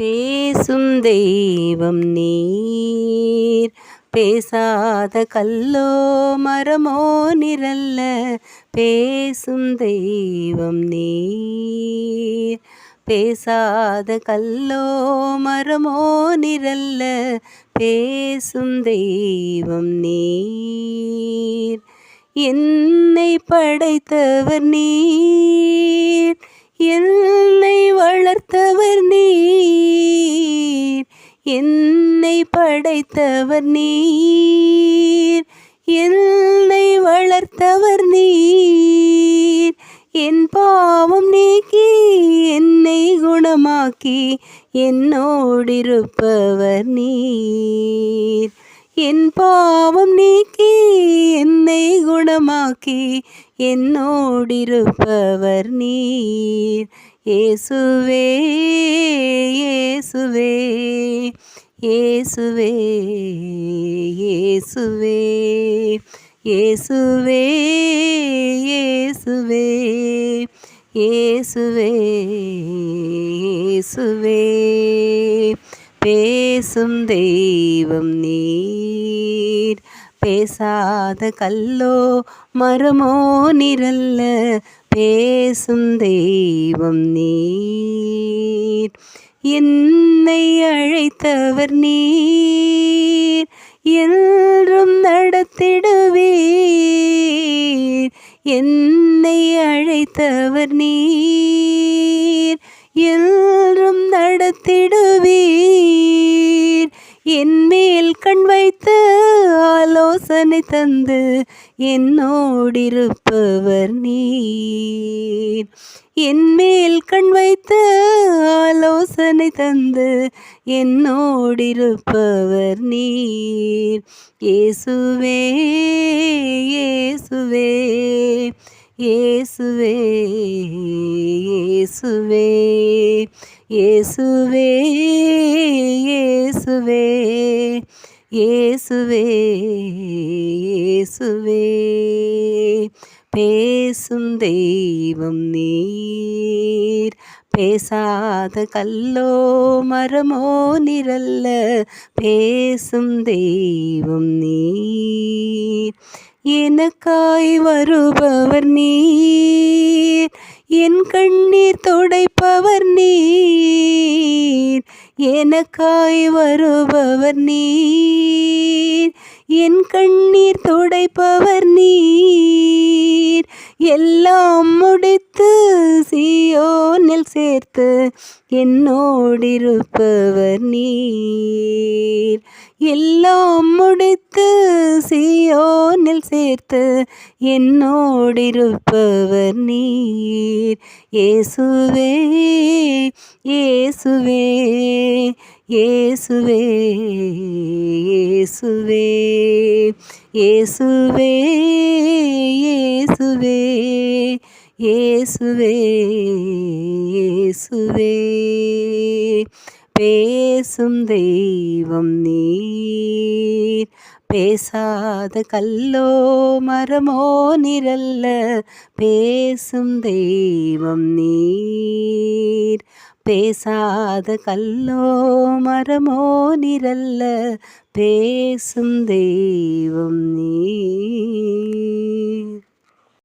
பேசும் தெய்வம் நீர். பேசாத கல்லோ மரமோ நிரல்ல பேசும் தெய்வம் நீர். பேசாத கல்லோ மரமோ நிரல்ல பேசும் தெய்வம் நீர். என்னை படைத்தவர் நீர். என்னை வளர் படைத்தவர் நீர். என்னை வளர்த்தவர் நீர். என் பாவம் நீக்கி என்னை குணமாக்கி என்னோடிருப்பவர் நீர். என் பாவம் நீக்கி என்னை குணமாக்கி என்னோடிருப்பவர் நீர். இயேசுவே இயேசுவே இயேசுவே இயேசுவே இயேசுவே இயேசுவே இயேசுவே இயேசுவே. பேசும் தெய்வம் நீர் பேசாத கல்லோ மரமோ நிரல்ல பேசும் தெய்வம் நீர். என்னை அழைத்தவர் நீர். என்றும் நடத்திடுவீர். என்னை அழைத்தவர் நீர். என்றும் நடத்தி ஆலோசனை தந்து என்னோடிருப்பவர் நீர். என் மேல் கண் வைத்து ஆலோசனை தந்து என்னோடிருப்பவர் நீர். இயேசுவே இயேசுவே இயேசுவே இயேசுவே இயேசுவே இயேசுவே இயேசுவே இயேசுவே. பேசும் தெய்வம் நீர். பேசாத கல்லோ மரமோ நிரல்ல. பேசும் தெய்வம் நீர். எனக்காய் வருபவர் நீர். என் கண்ணீர் துடைப்பவர் நீர். எனக்காய் வருபவர் நீர். என் கண்ணீர் துடைப்பவர் நீர். எல்லாம் முடித்து சியோனில் சேர்த்து என்னோடிருப்பவர் நீர். எல்லாம் முடித்து சியோனில் சேர்த்து என்னோடிருப்பவர் நீர். இயேசுவே இயேசுவே இயேசுவே இயேசுவே இயேசுவே இயேசுவே இயேசுவே இயேசுவே பேசும் தெய்வம் நீர். பேசாத கல்லோ மரமோ நிரல்ல பேசும் தெய்வம் நீர். பேசாத கல்லோ மரமோ நிரல்ல பேசும் தெய்வம் நீர்.